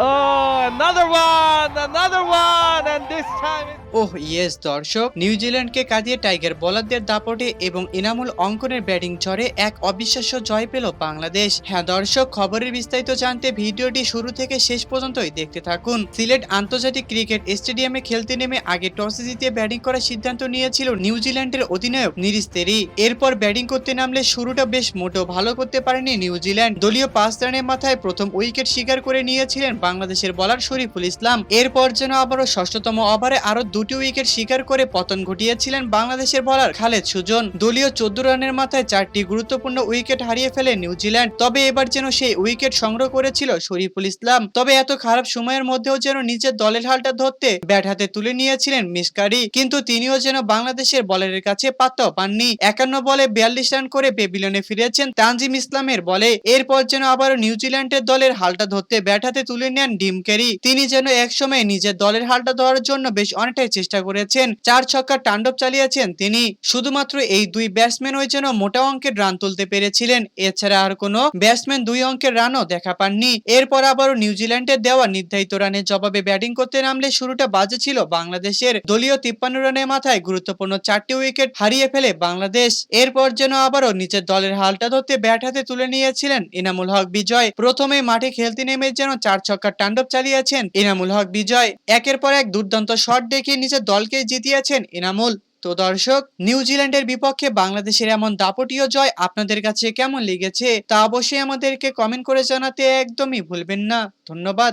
Oh, another one, another oh, yes, দর্শক। নিউজিল্যান্ডকে কাঁদিয়ে টাইগার বোলারদের দাপটে এবং ইনামুল অঙ্কনের ব্যাটিং ঝড়ে এক অবিশ্বাস্য জয় পেল বাংলাদেশ। হ্যাঁ দর্শক, খবরের বিস্তারিত জানতে ভিডিওটি শুরু থেকে শেষ পর্যন্তই দেখতে থাকুন। সিলেট আন্তর্জাতিক ক্রিকেট স্টেডিয়ামে খেলতে নেমে আগে টসে জিতে ব্যাটিং করার সিদ্ধান্ত নিয়েছিল নিউজিল্যান্ডের অধিনায়ক নিরিস্তেরি এরপর ব্যাটিং করতে নামলে শুরুটা বেশ মোটেও ভালো করতে পারেনি নিউজিল্যান্ড দলীয় পাঁচ রানের মাথায় প্রথম উইকেট শিকার করে নিয়েছিলেন বাংলাদেশের বলার শরীফুল ইসলাম। এরপর যেন আবারও ষষ্ঠতম ওভারে আরও দুটি উইকেট শিকার করে পতন ঘটিয়েছিলেন বাংলাদেশের বলার খালেদ সুজন। দলীয় চোদ্দ রানের মাথায় চারটি গুরুত্বপূর্ণ উইকেট হারিয়ে ফেলে নিউজিল্যান্ড। তবে এবার যেন সেই উইকেট সংগ্রহ করেছিল শরীফুল ইসলাম। তবে এত খারাপ সময়ের মধ্যেও যেন নিজের দলের হালটা ধরতে ব্যাট হাতে তুলে নিয়েছিলেন মিসকারি। কিন্তু তিনিও যেন বাংলাদেশের বলারের কাছে পাত্তাও পাননি। একান্ন বলে বিয়াল্লিশ রান করে পেভিলিয়নে ফিরেছেন তানজিম ইসলামের বলে। এরপর যেন আবারও নিউজিল্যান্ডের দলের হালটা ধরতে ব্যাট হাতে তুলে নেন ডিম ক্যারি। তিনি যেন একসময় নিজের দলের হালটা ধরার জন্য বেশ অনেকটাই চেষ্টা করেছেন। চার ছক্কার তাণ্ডব চালিয়েছেন তিনি। শুধুমাত্র এই দুই ব্যাটসম্যান ওই যেন মোটা অঙ্কের রান তুলতে পেরেছিলেন। এছাড়া আর কোনো ব্যাটসম্যান দুই অঙ্কের রানও দেখা পাননি। এরপর আবারও নিউজিল্যান্ডের দেওয়া নির্ধারিত রানের জবাবে ব্যাটিং করতে নামলে শুরুটা বাজে ছিল বাংলাদেশের। দলীয় তিপ্পান্ন রানের মাথায় গুরুত্বপূর্ণ চারটি উইকেট হারিয়ে ফেলে বাংলাদেশ। এরপর যেন আবারও নিজের দলের হালটা ধরতে ব্যাট হাতে তুলে নিয়েছিলেন ইনামুল হক বিজয়। প্রথমে মাঠে খেলতে নেমে যেন চার ছক্কার তাণ্ডব চালিয়েছেন ইনামুল হক বিজয়। একের পর এক দুর্দান্ত শট দেখিয়ে নিজের দলকে জিতিয়েছেন এনামুল। তো দর্শক নিউজিল্যান্ডের বিপক্ষে বাংলাদেশের এমন দাপটীয় জয় আপনাদের কাছে কেমন লেগেছে তা অবশ্যই আমাদেরকে কমেন্ট করে জানাতে একদমই ভুলবেন না। ধন্যবাদ।